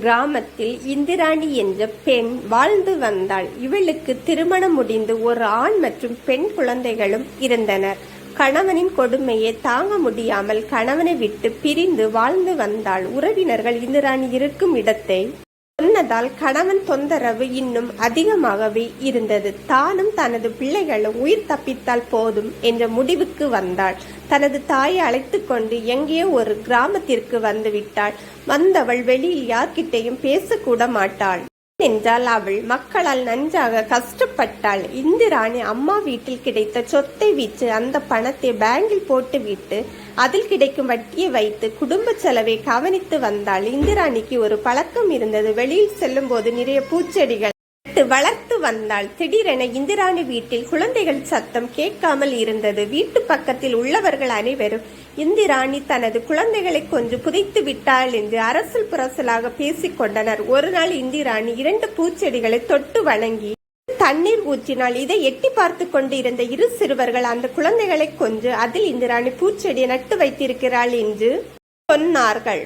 கிராமத்தில் இந்திராணி என்ற பெண் வாழ்ந்து வந்தாள். இவளுக்கு திருமணம் முடிந்து ஒரு ஆண் மற்றும் பெண் குழந்தைகளும் இருந்தனர். கணவனின் கொடுமையை தாங்க முடியாமல் கணவனை விட்டு பிரிந்து வாழ்ந்து வந்தாள். உறவினர்கள் இந்திராணி இருக்கும் இடத்தை சொன்னதால் கணவன் தொந்தரவு இன்னும் அதிகமாகவே இருந்தது. தானும் தனது பிள்ளைகளும் உயிர் தப்பித்தால் போதும் என்ற முடிவுக்கு வந்தாள். தனது தாயை அழைத்து கொண்டு எங்கேயோ ஒரு கிராமத்திற்கு வந்துவிட்டாள் வந்தவள் வெளியில் யார்கிட்டையும் பேசக்கூட மாட்டாள். என்றால் அவள் மக்களால் நன்றாக கஷ்டப்பட்டாள். இந்திராணி அம்மா வீட்டில் கிடைத்த சொத்தை விற்று அந்த பணத்தை பேங்கில் போட்டுவிட்டு அதில் கிடைக்கும் வட்டியை வைத்து குடும்ப செலவை கவனித்து வந்தாள். இந்திராணிக்கு ஒரு பழக்கம் இருந்தது. வெளியில் செல்லும் போது நிறைய பூச்செடிகள் வளர்த்து வந்தாள். திடீரென இந்திராணி வீட்டில் குழந்தைகள் சத்தம் கேட்காமல் இருந்தது. வீட்டு பக்கத்தில் உள்ளவர்கள் அனைவரும் இந்திராணி தனது குழந்தைகளை கொஞ்சம் புதைத்து விட்டாள் என்று அரசல் புரசலாக பேசிக் கொண்டனர். ஒரு நாள் இந்திராணி இரண்டு பூச்செடிகளை தொட்டு வணங்கி தண்ணீர் ஊற்றினால் இதை எட்டி பார்த்து கொண்டு இருந்த இரு சிறுவர்கள் அந்த குழந்தைகளை கொஞ்சம் அதில் இந்திராணி பூச்செடியை நட்டு வைத்திருக்கிறாள் என்று சொன்னார்கள்.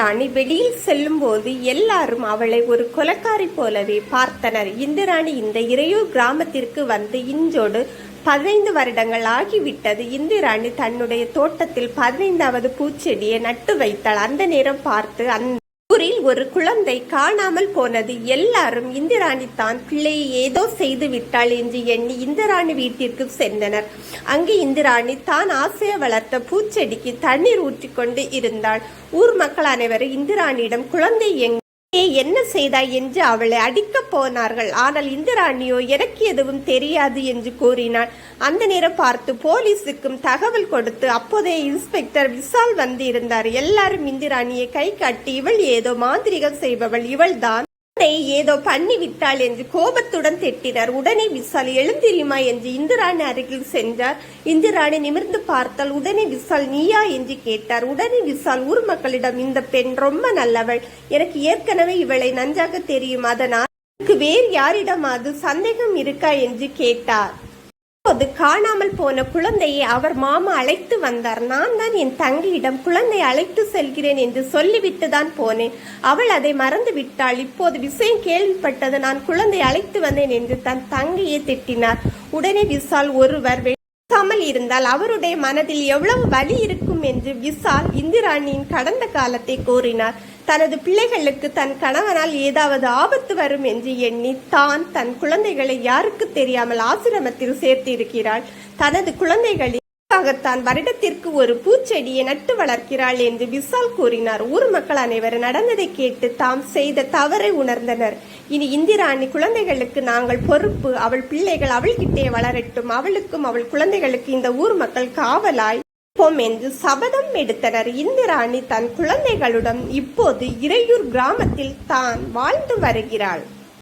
ராணி வெளியில் செல்லும்போது எல்லாரும் அவளை ஒரு கொலக்காரி போலவே பார்த்தனர். இந்திராணி இந்த இறையூர் கிராமத்திற்கு வந்து இன்றோடு பதினைந்து வருடங்கள் ஆகிவிட்டது. இந்திராணி தன்னுடைய தோட்டத்தில் பதினைந்தாவது பூச்செடியை நட்டு வைத்தாள். அந்த நேரம் பார்த்து அந்த ஒரு குழந்தை காணாமல் போனது. எல்லாரும் இந்திராணி தான் பிள்ளையை ஏதோ செய்து விட்டாள் என்று எண்ணி இந்திராணி வீட்டிற்கு சென்றனர். அங்கு இந்திராணி தான் ஆசையை வளர்த்த பூச்செடிக்கு தண்ணீர் ஊற்றிக்கொண்டு இருந்தாள். ஊர் மக்கள் அனைவரும் இந்திராணியிடம் குழந்தை எங்க என்ன செய்தாய் என்று அவளை அடிக்கப் போனார்கள். ஆனால் இந்திராணியோ எனக்கு எதுவும் தெரியாது என்று கூறினாள். அந்த நேரம் பார்த்து போலீஸுக்கும் தகவல் கொடுத்து அப்போதைய இன்ஸ்பெக்டர் விசால் வந்து இருந்தார் எல்லாரும் இந்திராணியை கை காட்டி இவள் ஏதோ மாந்திரிகம் செய்பவள். இவள்தான் குழந்தை ஏதோ பண்ணி விட்டாள் என்று கோபத்துடன் திட்டினார். உடனே விசால் எழுந்திரியுமா என்று இந்திராணி அருகில் சென்றார். இந்திராணி நிமிர்ந்து பார்த்தால் உடனே விசால் நீயா? என்று கேட்டார். உடனே விசால் ஊர் மக்களிடம் இந்த பெண் ரொம்ப நல்லவள். எனக்கு ஏற்கனவே இவளை நன்றாக தெரியும். அதனால் எனக்கு வேறு யாரிடமாவது சந்தேகம் இருக்கா? என்று கேட்டார். அப்போது காணாமல் போன குழந்தையை அவர் மாமா அழைத்து வந்தார். நான் தான் என் தங்கையிடம் குழந்தை அழைத்து செல்கிறேன் என்று சொல்லிவிட்டு தான் போனேன். அவள் அதை மறந்து விட்டாள். இப்போது விஷயம் கேள்விப்பட்டது. நான் குழந்தை அழைத்து வந்தேன் என்று தன் தங்கையை திட்டினார். உடனே விசால் ஒருவர் பேசாமல் இருந்தால் அவருடைய மனதில் எவ்வளவு வலி இருக்கும் என்று விசால் இந்திராணியின் கடந்த காலத்தை கோரினார். தனது பிள்ளைகளுக்கு தன் கணவனால் ஏதாவது ஆபத்து வரும் என்று எண்ணி தான் தன் குழந்தைகளை யாருக்கு தெரியாமல் ஆசிரமத்தில் சேர்த்திருக்கிறாள். தனது குழந்தைகளின் தான் வருடத்திற்கு ஒரு பூச்செடியை நட்டு வளர்க்கிறாள் என்று விசால் கூறினார். ஊர் மக்கள் அனைவரும் நடந்ததை கேட்டு தாம் செய்த தவறை உணர்ந்தனர். இனி இந்திராணி குழந்தைகளுக்கு நாங்கள் பொறுப்பு. அவள் பிள்ளைகள் அவள்கிட்டே வளரட்டும். அவளுக்கும் அவள் குழந்தைகளுக்கு இந்த ஊர் மக்கள் காவலாய் இருப்போம் என்று சபதம் எடுத்தனர். இந்திராணி தன் குழந்தைகளுடன் இப்போது இறையூர் கிராமத்தில் தான் வாழ்ந்து வருகிறாள்.